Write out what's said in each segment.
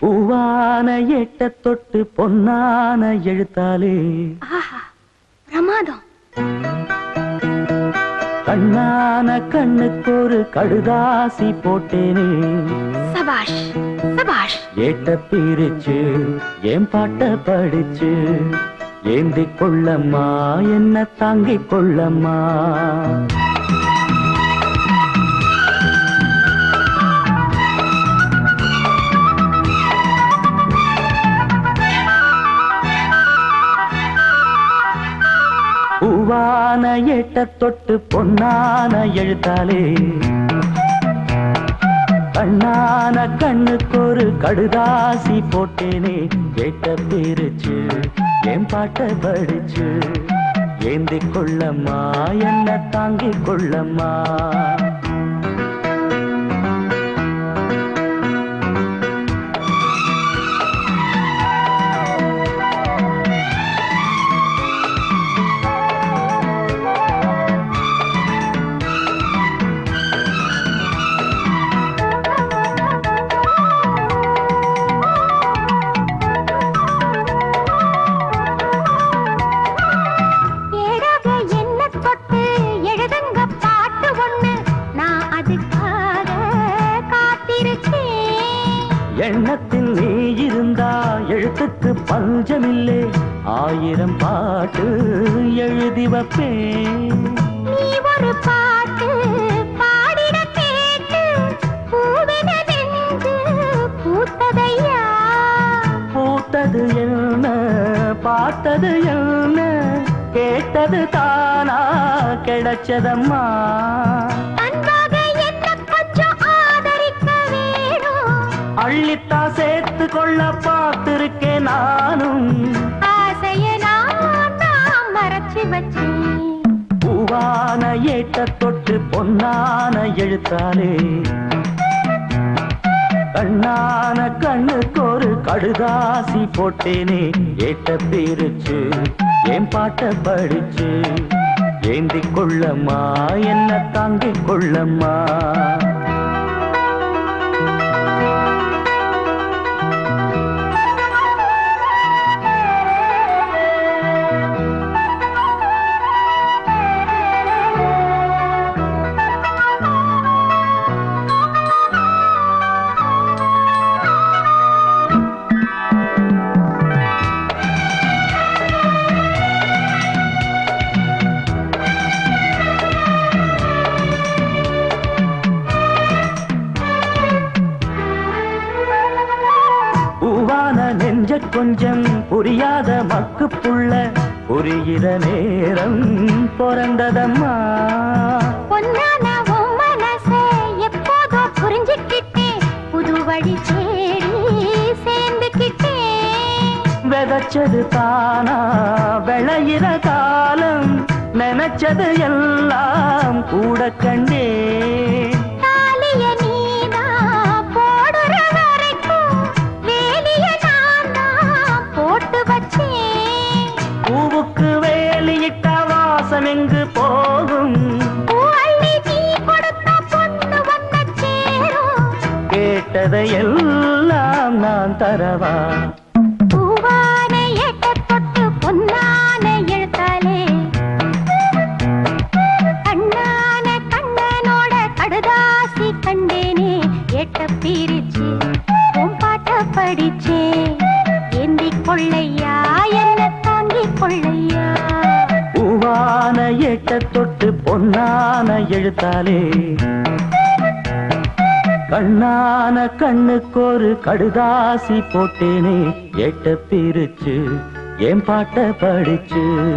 பூவான எட்ட தொட்டு பொன்னான எழுத்தாலே. பிரமாதம். கண்ணான கண்ணுக்கு ஒரு கடுதாசி போட்டேனே. சபாஷ் சபாஷ். ஏட்ட பிரிச்சு ஏன் பாட்ட படிச்சு? ஏந்தி கொள்ளம்மா என்ன தாங்கிக் கொள்ளம்மா? பொதுவான எட்ட தொட்டு பொன்னான எழுத்தாலே. கண்ணான கண்ணுக்கு ஒரு கடுதாசி போட்டேனே. கேட்ட பிரிச்சு என் பாட்ட படிச்சு. ஏந்தி கொள்ளம்மா என்ன தாங்கிக் கொள்ளம்மா. எண்ணத்தில் நீ இருந்தா எழுத்துக்கு பஞ்சமில்லை. ஆயிரம் பாட்டு எழுதி வைப்பேன். பூத்தது என்ன பார்த்தது என்ன? கேட்டது தானா கிடைச்சதம்மா? அள்ளித்தா சேர்த்து கொள்ள பார்த்திருக்கேன் நானும். மறைச்சு பூவான ஏட்ட தொட்டு பொன்னான எழுத்தாலே. கண்ணான கண்ணுக்கு ஒரு கடுதாசி போட்டேனே. ஏட்ட பிரிச்சு என் பாட்ட படிச்சு? ஏந்தி கொள்ளம்மா என்ன தாங்கிக் கொள்ளம்மா? நெஞ்ச கொஞ்சம் புரியாத மக்கு புள்ள புரிகிற நேரம் பிறந்ததம்மா. விதைச்சது தானா? விளையிற காலம் நினைச்சது எல்லாம் கூட கண்டே எங்கு போகும். கேட்டதை எல்லாம் நான் தரவா? கண்டேனே. எட்ட பிரிச்சு உன் பாட்ட படிச்சே பொன்னான எழுத்தாலே. கண்ணான கண்ணுக்கு ஒரு கடுதாசி போட்டேனே. எட்ட பிரிச்சு என் பாட்ட படிச்சு?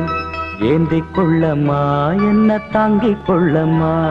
ஏந்தி கொள்ளம்மா என்ன தாங்கிக் கொள்ளம்மா